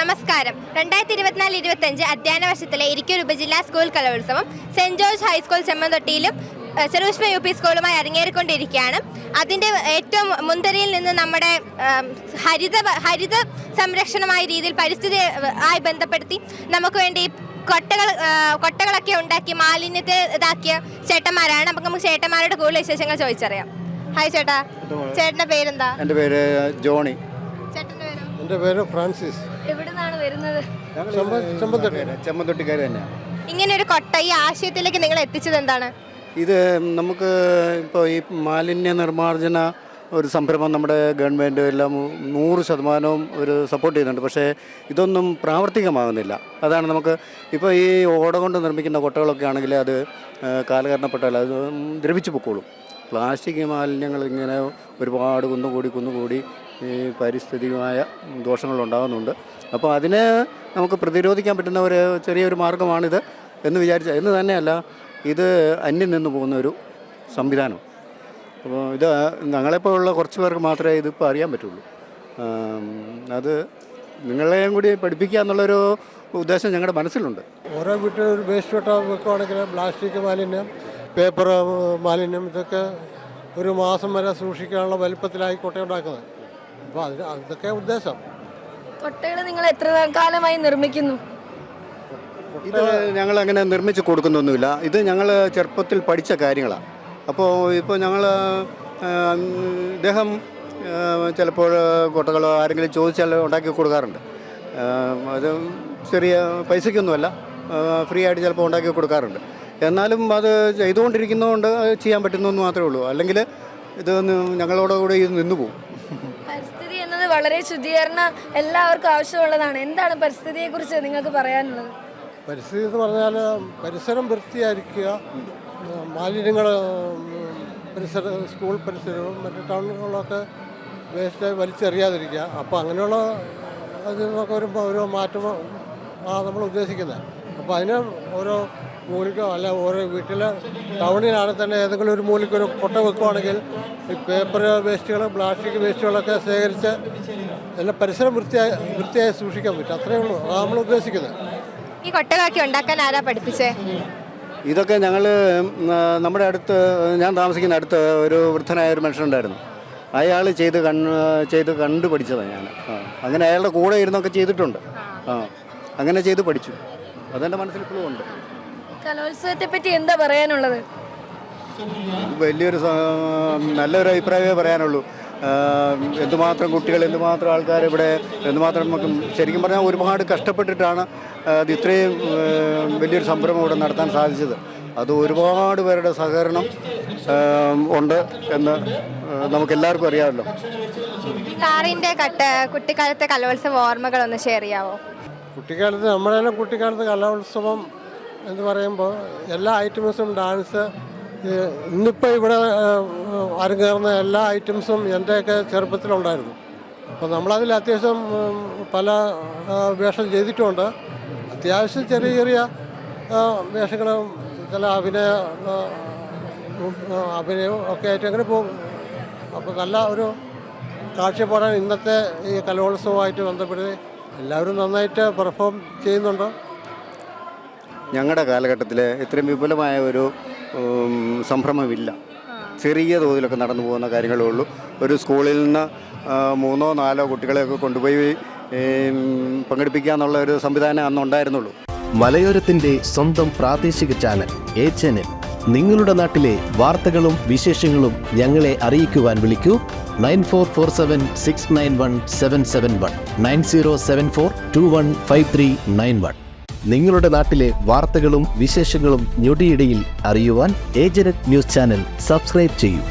നമസ്കാരം. രണ്ടായിരത്തി ഇരുപത്തിനാല് ഇരുപത്തി അഞ്ച് അധ്യയന വർഷത്തിലെ ഇരിക്കൂർ ഉപജില്ലാ സ്കൂൾ കലോത്സവം സെന്റ് ജോർജ് ഹൈസ്കൂൾ ചെമ്മന്തൊട്ടിയിലും ചെറുപുഷ്പ യു പി സ്കൂളുമായി അരങ്ങേറിക്കൊണ്ടിരിക്കുകയാണ്. അതിന്റെ ഏറ്റവും മുൻതരയിൽ നിന്ന് നമ്മുടെ ഹരിത ഹരിത സംരക്ഷണമായ രീതിയിൽ പരിസ്ഥിതി ആയി ബന്ധപ്പെടുത്തി നമുക്ക് വേണ്ടി കൊട്ടകൾ കൊട്ടകളൊക്കെ ഉണ്ടാക്കി മാലിന്യത്തെ ഇതാക്കിയ ചേട്ടന്മാരാണ്. അപ്പം നമുക്ക് ചേട്ടന്മാരുടെ കൂടുതൽ വിശേഷങ്ങൾ ചോദിച്ചറിയാം. ഹായ് ചേട്ടാ. ചേട്ടന്റെ പേരെന്താ? എന്റെ പേര് ജോണി. ചേട്ടന്റെ പേര്? എന്റെ പേര് ഫ്രാൻസിസ്. വരുന്നത്? ചെമ്പത്തട്ടി ചെമ്മന്തൊട്ടിക്കാർ തന്നെയാണ് ഇങ്ങനെ ഒരു കൊട്ട ഈ ആശയത്തിലേക്ക് നിങ്ങൾ എത്തിച്ചത് എന്താണ്? ഇത് നമുക്ക് ഇപ്പോൾ ഈ മാലിന്യ നിർമ്മാർജന ഒരു സംരംഭം നമ്മുടെ ഗവൺമെന്റ് എല്ലാം നൂറ് ശതമാനവും ഒരു സപ്പോർട്ട് ചെയ്യുന്നുണ്ട്. പക്ഷേ ഇതൊന്നും പ്രാവർത്തികമാകുന്നില്ല. അതാണ് നമുക്ക് ഇപ്പോൾ ഈ ഓട കൊണ്ട് നിർമ്മിക്കുന്ന കൊട്ടകളൊക്കെ ആണെങ്കിൽ അത് കാലകരണപ്പെട്ടാൽ അത് ദ്രവിച്ചു പൊക്കോളും. പ്ലാസ്റ്റിക് മാലിന്യങ്ങൾ ഇങ്ങനെ ഒരുപാട് കുന്നുകൂടി കുന്നുകൂടി ഈ പാരിസ്ഥിതികമായ ദോഷങ്ങളുണ്ടാകുന്നുണ്ട്. അപ്പോൾ അതിനെ നമുക്ക് പ്രതിരോധിക്കാൻ പറ്റുന്ന ഒരു ചെറിയൊരു മാർഗമാണിത് എന്ന് വിചാരിച്ച എന്ന് തന്നെയല്ല ഇത് അന്യം നിന്ന് പോകുന്ന ഒരു സംവിധാനം. അപ്പോൾ ഇത് ഞങ്ങളെപ്പോലുള്ള കുറച്ച് പേർക്ക് മാത്രമേ ഇതിപ്പോൾ അറിയാൻ പറ്റുള്ളൂ. അത് നിങ്ങളെയും കൂടി പഠിപ്പിക്കുക എന്നുള്ളൊരു ഉദ്ദേശം ഞങ്ങളുടെ മനസ്സിലുണ്ട്. ഓരോ വീട്ടിൽ ഒരു വേസ്റ്റ് വെട്ട വെക്കുവാണെങ്കിൽ പ്ലാസ്റ്റിക് മാലിന്യം പേപ്പർ മാലിന്യം ഇതൊക്കെ ഒരു മാസം വരെ സൂക്ഷിക്കാനുള്ള വലിപ്പത്തിലായിക്കോട്ടെ കൊട്ടയുണ്ടാക്കുന്നത് അപ്പോൾ അതിന് അതൊക്കെ ഉദ്ദേശം. കൊട്ടകൾ നിങ്ങൾ എത്ര കാലമായി നിർമ്മിക്കുന്നു? ഇത് ഞങ്ങൾ അങ്ങനെ നിർമ്മിച്ച് കൊടുക്കുന്നൊന്നുമില്ല. ഇത് ഞങ്ങൾ ചെറുപ്പത്തിൽ പഠിച്ച കാര്യങ്ങളാണ് അപ്പോൾ ഇപ്പോൾ ഞങ്ങൾ ഇദ്ദേഹം ചിലപ്പോൾ കൊട്ടകളോ ആരെങ്കിലും ചോദിച്ചാൽ ഉണ്ടാക്കി കൊടുക്കാറുണ്ട്. അത് ചെറിയ പൈസയ്ക്കൊന്നുമല്ല. ഫ്രീ ആയിട്ട് ചിലപ്പോൾ ഉണ്ടാക്കി കൊടുക്കാറുണ്ട്. എന്നാലും അത് ചെയ്തുകൊണ്ടിരിക്കുന്നതുകൊണ്ട് ചെയ്യാൻ പറ്റുന്നു മാത്രമേ ഉള്ളൂ. അല്ലെങ്കിൽ ഇത് ഞങ്ങളോട് കൂടെ ഇത് നിന്നു പോകും. വളരെ ശുദ്ധീകരണം എല്ലാവർക്കും ആവശ്യമുള്ളതാണ്. എന്താണ് പരിസ്ഥിതിയെ കുറിച്ച് നിങ്ങൾക്ക് പറയാനുള്ളത്? പരിസ്ഥിതി എന്ന് പറഞ്ഞാൽ പരിസരം വൃത്തിയായിരിക്കുക. മാലിന്യങ്ങൾ പരിസര സ്കൂൾ പരിസരവും മറ്റു ടൗണുകളിലൊക്കെ വേസ്റ്റ് വലിച്ചെറിയാതിരിക്കുക. അപ്പോൾ അങ്ങനെയുള്ള അതിൽ നിന്നൊക്കെ ഒരു ഒരു മാറ്റം ആ നമ്മൾ ഉദ്ദേശിക്കുന്നത്. അപ്പോൾ അതിന് ഓരോ മൂലിക്കോ അല്ല ഓരോ വീട്ടിലെ ടൗണിലാണ് തന്നെ ഏതെങ്കിലും ഒരു മൂലിക്ക് ഒരു കൊട്ട വെക്കുവാണെങ്കിൽ ഈ പേപ്പർ വേസ്റ്റുകൾ പ്ലാസ്റ്റിക് വേസ്റ്റുകളൊക്കെ ശേഖരിച്ച് എല്ലാം പരിസരം വൃത്തിയായി വൃത്തിയായി സൂക്ഷിക്കാൻ പറ്റും. അത്രയേ ഉള്ളൂ. അതാണ് നമ്മൾ ഉദ്ദേശിക്കുന്നത്. ഈ കൊട്ടകാക്കി ഉണ്ടാക്കാൻ ആരാ പഠിപ്പിച്ചേ? ഇതൊക്കെ ഞങ്ങൾ നമ്മുടെ അടുത്ത് ഞാൻ താമസിക്കുന്ന അടുത്ത് ഒരു വൃദ്ധനായ ഒരു മനുഷ്യനുണ്ടായിരുന്നു. അയാൾ ചെയ്ത് കണ് ചെയ്ത് കണ്ടു പഠിച്ചതാണ് ഞാൻ അങ്ങനെ അയാളുടെ കൂടെ ഇരുന്നൊക്കെ ചെയ്തിട്ടുണ്ട്. ആ അങ്ങനെ ചെയ്ത് പഠിച്ചു. അതെന്റെ മനസ്സിൽ ഇപ്പോഴും ഉണ്ട്. കലോത്സവത്തെ പറ്റി എന്താ പറയാനുള്ളത്? വലിയൊരു നല്ലൊരു അഭിപ്രായമേ പറയാനുള്ളൂ. എന്തുമാത്രം കുട്ടികൾ എന്തുമാത്രം ആൾക്കാർ ഇവിടെ എന്തുമാത്രം നമുക്ക് ശരിക്കും പറഞ്ഞാൽ ഒരുപാട് കഷ്ടപ്പെട്ടിട്ടാണ് അത് ഇത്രയും വലിയൊരു സംരംഭം ഇവിടെ നടത്താൻ സാധിച്ചത്. അത് ഒരുപാട് പേരുടെ സഹകരണം ഉണ്ട് എന്ന് നമുക്ക് എല്ലാവർക്കും അറിയാമല്ലോ. സാറിന്റെ കട്ട കുട്ടിക്കാലത്തെ കലോത്സവ ഓർമ്മകൾ ഒന്ന് ഷെയർ ചെയ്യാവോ? കുട്ടിക്കാലത്ത് നമ്മളെല്ലാം കുട്ടിക്കാലത്ത് കലോത്സവം എന്ന് പറയുമ്പോൾ എല്ലാ ഐറ്റംസും ഡാൻസ് ഇന്നിപ്പോൾ ഇവിടെ അരങ്ങേറുന്ന എല്ലാ ഐറ്റംസും എന്റെയൊക്കെ ചെറുപ്പത്തിലുണ്ടായിരുന്നു. അപ്പോൾ നമ്മളതിൽ അത്യാവശ്യം പല വേഷം ചെയ്തിട്ടുമുണ്ട് അത്യാവശ്യം ചെറിയ ചെറിയ വേഷങ്ങളും ചില അഭിനയ അഭിനയവും ഒക്കെ ആയിട്ട് അങ്ങനെ പോകും. അപ്പോൾ നല്ല ഒരു കാഴ്ചപ്പാടാണ് ഇന്നത്തെ ഈ കലോത്സവമായിട്ട് ബന്ധപ്പെട്ട് എല്ലാവരും നന്നായിട്ട് പെർഫോം ചെയ്യുന്നുണ്ട്. ഞങ്ങളുടെ കാലഘട്ടത്തിൽ ഇത്രയും വിപുലമായ ഒരു സംഭ്രമമില്ല. ചെറിയ തോതിലൊക്കെ നടന്നു പോകുന്ന കാര്യങ്ങളേ ഉള്ളൂ. ഒരു സ്കൂളിൽ നിന്ന് മൂന്നോ നാലോ കുട്ടികളെയൊക്കെ കൊണ്ടുപോയി പങ്കെടുപ്പിക്കുക എന്നുള്ള ഒരു സംവിധാനം അന്ന് ഉണ്ടായിരുന്നുള്ളൂ. മലയോരത്തിന്റെ സ്വന്തം പ്രാദേശിക ചാനൽ എ ചാനൽ നിങ്ങളുടെ നാട്ടിലെ വാർത്തകളും വിശേഷങ്ങളും ഞങ്ങളെ അറിയിക്കുവാൻ വിളിക്കൂ. Nine four four seven six nine one seven seven one. Nine zero seven four two one five three nine one. നിങ്ങളുടെ നാട്ടിലെ വാർത്തകളും വിശേഷങ്ങളും ഞൊടിയിടയിൽ അറിയുവാൻ ഏജനറ്റ് ന്യൂസ് ചാനൽ സബ്സ്ക്രൈബ് ചെയ്യൂ.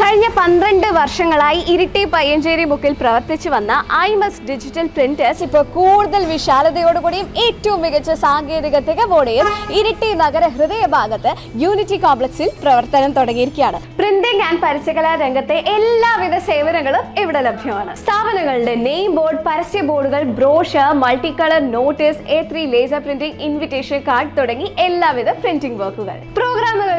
കഴിഞ്ഞ പന്ത്രണ്ട് വർഷങ്ങളായി ഇരിട്ടി പയ്യഞ്ചേരി ബുക്കിൽ പ്രവർത്തിച്ചു വന്ന ഐ മസ് ഡിജിറ്റൽ പ്രിന്റേഴ്സ് ഇപ്പോൾ കൂടുതൽ വിശാലതയോടുകൂടിയും ഏറ്റവും മികച്ച സാങ്കേതിക തികവോടെയും ഇരിട്ടി നഗര ഹൃദയഭാഗത്ത് യൂണിറ്റി കോംപ്ലക്സിൽ പ്രവർത്തനം തുടങ്ങിയിരിക്കുകയാണ്. പ്രിന്റിംഗ് ആൻഡ് പരസ്യകലാ രംഗത്തെ എല്ലാവിധ സേവനങ്ങളും ഇവിടെ ലഭ്യമാണ്. സ്ഥാപനങ്ങളുടെ നെയിം ബോർഡ് പരസ്യ ബോർഡുകൾ brochure multi colour notice A laser printing invitation card തുടങ്ങി എല്ലാവിധ പ്രിന്റിംഗ് വർക്കുകൾ.